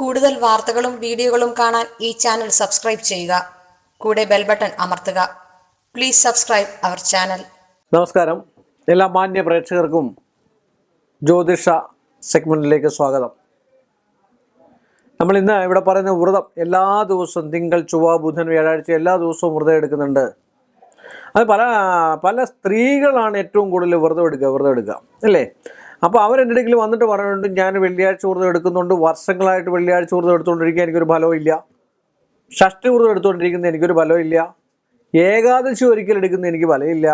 കൂടുതൽ വാർത്തകളും വീഡിയോകളും കാണാൻ ഈ ചാനൽ സബ്സ്ക്രൈബ് ചെയ്യുക. കൂടെ ബെൽ ബട്ടൺ അമർത്തുക. Please subscribe our channel. നമസ്കാരം. എല്ലാ മാന്യ പ്രേക്ഷകർക്കും ജ്യോതിഷ സെഗ്മെന്റിലേക്ക് സ്വാഗതം. നമ്മൾ ഇന്ന് ഇവിടെ പറയുന്ന വ്രതം എല്ലാ ദിവസവും തിങ്കൾ ചൊവ്വ ബുധൻ വ്യാഴാഴ്ച എല്ലാ ദിവസവും വ്രതം എടുക്കുന്നുണ്ട്. അത് പല പല സ്ത്രീകളാണ് ഏറ്റവും കൂടുതൽ വ്രതം എടുക്കുക വ്രതം എടുക്കുക അല്ലേ? അപ്പോൾ അവരെന്റെ അടുക്കൽ വന്നിട്ട് പറയുന്നുണ്ട് ഞാൻ വെള്ളിയാഴ്ച ഊർജം എടുക്കുന്നുണ്ട്. വർഷങ്ങളായിട്ട് വെള്ളിയാഴ്ച ഊർജം എടുത്തുകൊണ്ടിരിക്കുക എനിക്കൊരു ഫലവും ഇല്ല. ഷഷ്ടി ഊർജം എടുത്തുകൊണ്ടിരിക്കുന്ന എനിക്കൊരു ഫലവും ഇല്ല. ഏകാദശി ഒരിക്കൽ എടുക്കുന്ന എനിക്ക് ഫലമില്ല.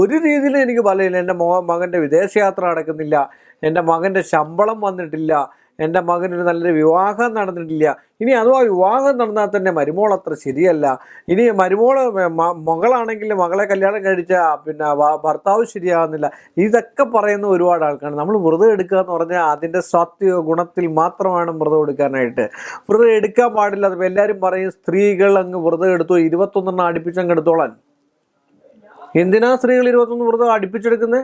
ഒരു രീതിയിലും എനിക്ക് ഫലമില്ല. എന്റെ മോ മകന്റെ വിദേശയാത്ര നടക്കുന്നില്ല. എന്റെ മകന്റെ ശമ്പളം വന്നിട്ടില്ല. എന്റെ മകനൊരു നല്ലൊരു വിവാഹം നടന്നിട്ടില്ല. ഇനി അഥവാ വിവാഹം നടന്നാൽ തന്നെ മരുമോൾ അത്ര ശരിയല്ല. ഇനി മരുമോൾ മകളാണെങ്കിൽ മകളെ കല്യാണം കഴിച്ച പിന്നെ ഭർത്താവ് ശരിയാകുന്നില്ല ഇതൊക്കെ പറയുന്ന ഒരുപാട് ആൾക്കാണ് നമ്മൾ വ്രതം എടുക്കുക എന്ന് പറഞ്ഞാൽ അതിന്റെ സാത്വിക ഗുണത്തിൽ മാത്രമാണ് വ്രതം എടുക്കാനായിട്ട്. വ്രതം എടുക്കാൻ പാടില്ല. അതിപ്പോൾ എല്ലാവരും പറയും സ്ത്രീകൾ അങ്ങ് വ്രതം എടുത്തു? ഇരുപത്തൊന്നെണ്ണം അടുപ്പിച്ചങ്ങ് എടുത്തോളാൻ. എന്തിനാ സ്ത്രീകൾ ഇരുപത്തൊന്ന് വ്രതം അടുപ്പിച്ചെടുക്കുന്നത്?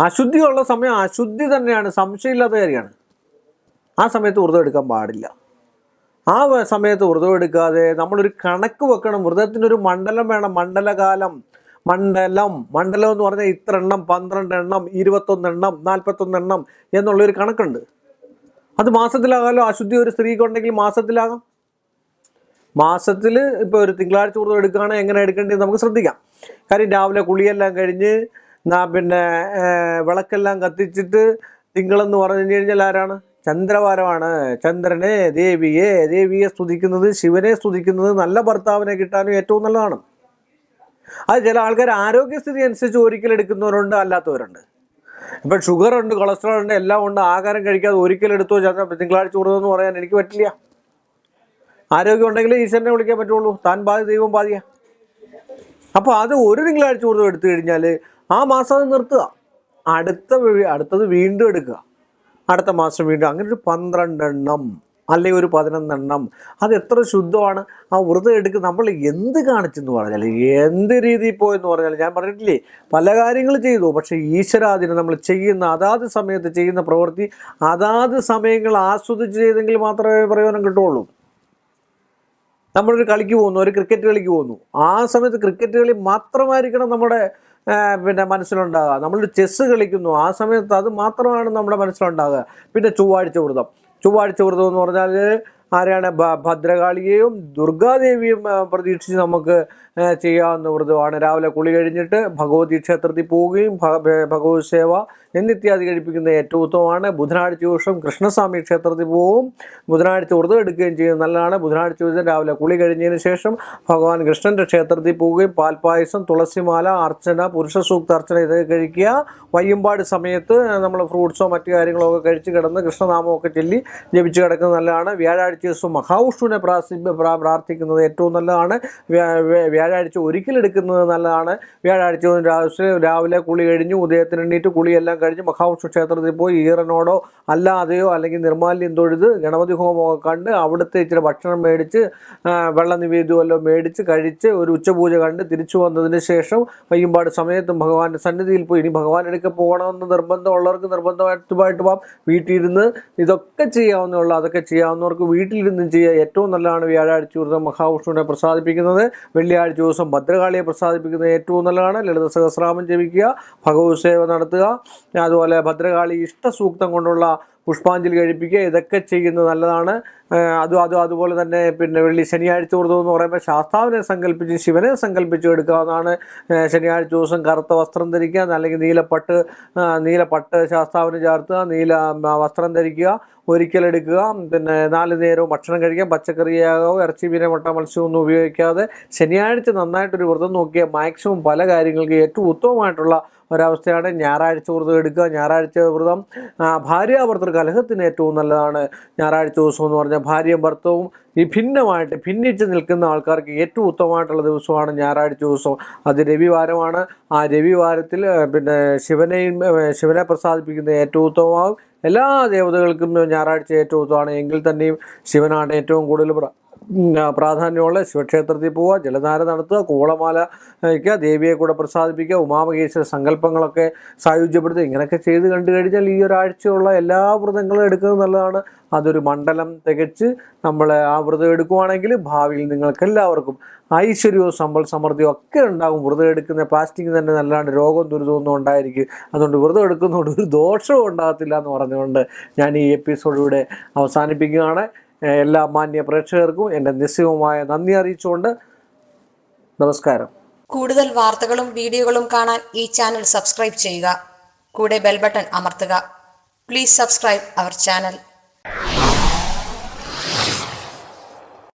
അശുദ്ധിയുള്ള സമയം അശുദ്ധി തന്നെയാണ് സംശയമില്ലാത്ത കാര്യമാണ്. ആ സമയത്ത് വ്രതം എടുക്കാൻ പാടില്ല. ആ സമയത്ത് വ്രതം എടുക്കാതെ നമ്മളൊരു കണക്ക് വെക്കണം. വ്രതത്തിനൊരു മണ്ഡലം വേണം. മണ്ഡലകാലം. മണ്ഡലം. മണ്ഡലം എന്ന് പറഞ്ഞാൽ ഇത്ര എണ്ണം പന്ത്രണ്ട് എണ്ണം ഇരുപത്തൊന്ന് എണ്ണം നാൽപ്പത്തൊന്ന് എണ്ണം എന്നുള്ളൊരു കണക്കുണ്ട്. അത് മാസത്തിലാകാലോ അശുദ്ധി ഒരു സ്ത്രീക്കുണ്ടെങ്കിൽ മാസത്തിലാകാം. മാസത്തിൽ ഇപ്പോൾ ഒരു തിങ്കളാഴ്ച വ്രതം എടുക്കുകയാണെങ്കിൽ എങ്ങനെ എടുക്കേണ്ടത് നമുക്ക് ശ്രദ്ധിക്കാം. കാര്യം രാവിലെ കുളിയെല്ലാം കഴിഞ്ഞ് പിന്നെ വിളക്കെല്ലാം കത്തിച്ചിട്ട് തിങ്കളെന്ന് പറഞ്ഞു കഴിഞ്ഞാൽ ആരാണ്? ചന്ദ്രവാരമാണ്. ചന്ദ്രനെ ദേവിയെ ദേവിയെ സ്തുതിക്കുന്നത് ശിവനെ സ്തുതിക്കുന്നത് നല്ല ഭർത്താവിനെ കിട്ടാനും ഏറ്റവും നല്ലതാണ്. അത് ചില ആൾക്കാർ ആരോഗ്യസ്ഥിതി അനുസരിച്ച് ഒരിക്കൽ എടുക്കുന്നവരുണ്ട് അല്ലാത്തവരുണ്ട്. ഇപ്പം ഷുഗർ ഉണ്ട് കൊളസ്ട്രോൾ ഉണ്ട് എല്ലാം ഉണ്ട് ആഹാരം കഴിക്കാതെ ഒരിക്കൽ എടുത്തോ ചന്ദ്ര തിങ്കളാഴ്ച വ്രതം എന്ന് പറയാൻ എനിക്ക് പറ്റില്ല. ആരോഗ്യം ഉണ്ടെങ്കിൽ ഈശ്വരനെ വിളിക്കാൻ പറ്റുള്ളൂ. താൻ ബാധി ദൈവം ബാധിയ അപ്പോൾ അത് ഒരു തിങ്കളാഴ്ച കൊടുത്തോ എടുത്തു കഴിഞ്ഞാൽ ആ മാസം അത് നിർത്തുക. അടുത്ത അടുത്തത് വീണ്ടും എടുക്കുക. അടുത്ത മാസം വീണ്ടും അങ്ങനെ ഒരു പന്ത്രണ്ടെണ്ണം അല്ലെങ്കിൽ ഒരു പതിനൊന്നെണ്ണം. അത് എത്ര ശുദ്ധമാണ്? ആ വ്രതം എടുക്കുക നമ്മൾ എന്ത് കാണിച്ചെന്ന് പറഞ്ഞാൽ എന്ത് രീതിയിൽ പോയെന്ന് പറഞ്ഞാൽ ഞാൻ പറഞ്ഞിട്ടില്ലേ പല കാര്യങ്ങൾ ചെയ്തു. പക്ഷേ ഈശ്വരാധീനം നമ്മൾ ചെയ്യുന്ന അതാത് സമയത്ത് ചെയ്യുന്ന പ്രവൃത്തി അതാത് സമയങ്ങൾ ആസ്വദിച്ച് ചെയ്തെങ്കിൽ മാത്രമേ പ്രയോജനം കിട്ടുള്ളൂ നമ്മളൊരു കളിക്ക് പോകുന്നു ഒരു ക്രിക്കറ്റ് കളിക്ക് പോകുന്നു. ആ സമയത്ത് ക്രിക്കറ്റ് കളി മാത്രമായിരിക്കണം നമ്മുടെ പിന്നെ മനസ്സിലുണ്ടാകുക നമ്മൾ ചെസ്സ് കളിക്കുന്നു. ആ സമയത്ത് അത് മാത്രമാണ് നമ്മുടെ മനസ്സിലുണ്ടാകുക പിന്നെ ചൊവ്വാഴ്ച വ്രതം. ചൊവ്വാഴ്ച വ്രതം എന്ന് പറഞ്ഞാൽ ആരെയാണ് ഭ- ഭദ്രകാളിയെയും ദുർഗാദേവിയും പ്രതീക്ഷിച്ച് നമുക്ക് ചെയ്യാവുന്ന വ്രതമാണ്. രാവിലെ കുളി കഴിഞ്ഞിട്ട് ഭഗവതി ക്ഷേത്രത്തിൽ പോവുകയും ഭഗവത് സേവ എന്നിത്യാദി കഴിപ്പിക്കുന്ന ഏറ്റവും ഉത്തമമാണ്. ബുധനാഴ്ച ദിവസം കൃഷ്ണസ്വാമി ക്ഷേത്രത്തിൽ പോവും. ബുധനാഴ്ച വ്രതം എടുക്കുകയും ചെയ്യുന്നത് നല്ലതാണ്. ബുധനാഴ്ച ദിവസം രാവിലെ കുളി കഴിഞ്ഞതിന് ശേഷം ഭഗവാൻ കൃഷ്ണന്റെ ക്ഷേത്രത്തിൽ പോവുകയും പാൽപ്പായസം തുളസിമാല അർച്ചന പുരുഷ സൂക്ത അർച്ചന ഇതൊക്കെ കഴിക്കുക. വയ്യമ്പാട് സമയത്ത് നമ്മൾ ഫ്രൂട്ട്സോ മറ്റു കാര്യങ്ങളോ ഒക്കെ കഴിച്ച് കിടന്ന് കൃഷ്ണനാമമൊക്കെ ചൊല്ലി ജപിച്ച് കിടക്കുന്നത് നല്ലതാണ്. വ്യാഴാഴ്ച ദിവസം മഹാവിഷ്ണുവിനെ പ്രാസി പ്രാർത്ഥിക്കുന്നത് ഏറ്റവും നല്ലതാണ്. വ്യാ- വ്യാ- വ്യാഴാഴ്ച ഒരിക്കലെടുക്കുന്നത് നല്ലതാണ്. വ്യാഴാഴ്ച രാവിലെ കുളി കഴിഞ്ഞ് ഉദയത്തിന് എണ്ണീറ്റ് കുളിയെല്ലാം കഴിഞ്ഞ് മഹാവിഷ്ണു ക്ഷേത്രത്തിൽ പോയി ഈറനോടോ അല്ലാതെയോ അല്ലെങ്കിൽ നിർമാല്യം തൊഴുത് ഗണപതി ഹോമമൊക്കെ കണ്ട് അവിടുത്തെ ഇച്ചിരി ഭക്ഷണം മേടിച്ച് വെള്ള നിവേദ്യമല്ലോ മേടിച്ച് കഴിച്ച് ഒരു ഉച്ചപൂജ കണ്ട് തിരിച്ചു വന്നതിന് ശേഷം വയ്യുമ്പാട് സമയത്തും ഭഗവാന്റെ സന്നിധിയിൽ പോയി. ഇനി ഭഗവാൻ എടുക്ക പോകണമെന്ന് നിർബന്ധമുള്ളവർക്ക് നിർബന്ധമായിട്ട് പോകാം വീട്ടിലിരുന്ന് ഇതൊക്കെ ചെയ്യാവുന്ന അതൊക്കെ ചെയ്യാവുന്നവർക്ക് വീട്ടിലിരുന്നും ചെയ്യുക ഏറ്റവും നല്ലതാണ് വ്യാഴാഴ്ച വ്രതം മഹാവിഷ്ണുവിനെ പ്രസാദിപ്പിക്കുന്നത്. വെള്ളിയാഴ്ച ദിവസം ഭദ്രകാളിയെ പ്രസാദിപ്പിക്കുന്നത് ഏറ്റവും നല്ലതാണ്. ലളിത സഹസ്രാമം ജപിക്കുക ഭഗവത് സേവ നടത്തുക. അതുപോലെ ഭദ്രകാളി ഇഷ്ടസൂക്തം കൊണ്ടുള്ള പുഷ്പാഞ്ജലി കഴിപ്പിക്കുക ഇതൊക്കെ ചെയ്യുന്നത് നല്ലതാണ്. അതും അതും അതുപോലെ തന്നെ പിന്നെ വെള്ളി ശനിയാഴ്ച വ്രതം എന്ന് പറയുമ്പോൾ ശാസ്താവിനെ സങ്കല്പിച്ച് ശിവനെ സങ്കല്പിച്ച് എടുക്കാവുന്നതാണ്. ശനിയാഴ്ച ദിവസം കറുത്ത വസ്ത്രം ധരിക്കുക അല്ലെങ്കിൽ നീലപ്പട്ട് നീലപ്പട്ട് ശാസ്താവിന് ചേർത്തുക നീല വസ്ത്രം ധരിക്കുക ഒരിക്കലെടുക്കുക പിന്നെ നാല് നേരവും ഭക്ഷണം കഴിക്കാം പച്ചക്കറിയാകോ ഇറച്ചി മീന മുട്ട മത്സ്യമൊന്നും ഉപയോഗിക്കാതെ ശനിയാഴ്ച നന്നായിട്ടൊരു വ്രതം നോക്കിയാൽ മാക്സിമം പല കാര്യങ്ങൾക്ക് ഏറ്റവും ഉത്തമമായിട്ടുള്ള ഒരവസ്ഥയാണ്. ഞായറാഴ്ച വ്രതം എടുക്കുക. ഞായറാഴ്ച വ്രതം ഭാര്യ ഭാര്യാഭർത്തൃ കലഹത്തിന് ഏറ്റവും നല്ലതാണ്. ഞായറാഴ്ച ദിവസം എന്ന് പറഞ്ഞാൽ ഭാര്യയും ഭർത്തവും വിഭിന്നമായിട്ട് ഭിന്നിച്ച് നിൽക്കുന്ന ആൾക്കാർക്ക് ഏറ്റവും ഉത്തമമായിട്ടുള്ള ദിവസമാണ് ഞായറാഴ്ച ദിവസം. അത് രവിവാരമാണ്. ആ രവിവാരത്തിൽ പിന്നെ ശിവനെയും ശിവനെ പ്രസാദിപ്പിക്കുന്ന ഏറ്റവും ഉത്തമമാകും എല്ലാ ദേവതകൾക്കും ഞായറാഴ്ച ഏറ്റവും ഉത്തമമാണ്. എങ്കിൽ തന്നെയും ശിവനാണ് ഏറ്റവും കൂടുതൽ പ്ര- പ്രാധാന്യമുള്ള ശിവക്ഷേത്രത്തിൽ പോവുക ജലധാര നടത്തുക കൂളമാല വയ്ക്കുക ദേവിയെ കൂടെ പ്രസാദിപ്പിക്കുക ഉമാമഹേശ്വര സങ്കല്പങ്ങളൊക്കെ സായുജ്യപ്പെടുത്തുക. ഇങ്ങനെയൊക്കെ ചെയ്ത് കണ്ടു കഴിഞ്ഞാൽ ഈ ഒരാഴ്ചയുള്ള എല്ലാ വ്രതങ്ങളും എടുക്കുന്നത് നല്ലതാണ്. അതൊരു മണ്ഡലം തികച്ച് നമ്മൾ ആ വ്രതം എടുക്കുവാണെങ്കിൽ ഭാവിയിൽ നിങ്ങൾക്ക് എല്ലാവർക്കും ഐശ്വര്യവും സമ്പൽ സമൃദ്ധിയും ഒക്കെ ഉണ്ടാകും. വ്രതം എടുക്കുന്ന പ്ലാസ്റ്റിക് തന്നെ നല്ലതാണ് രോഗം ദുരിതമൊന്നും ഉണ്ടായിരിക്കും. അതുകൊണ്ട് വ്രതം എടുക്കുന്നതുകൊണ്ട് ഒരു ദോഷവും ഉണ്ടാകത്തില്ല എന്ന് പറഞ്ഞുകൊണ്ട് ഞാൻ ഈ എപ്പിസോഡിലൂടെ അവസാനിപ്പിക്കുകയാണ്. എല്ലാ മാന്യ പ്രേക്ഷകർക്കും എന്റെ നിസ്സയവുമായ നന്ദി അറിയിച്ചുകൊണ്ട് നമസ്കാരം. കൂടുതൽ വാർത്തകളും വീഡിയോകളും കാണാൻ ഈ ചാനൽ സബ്സ്ക്രൈബ് ചെയ്യുക. കൂടെ ബെൽബട്ടൺ അമർത്തുക. Please subscribe our channel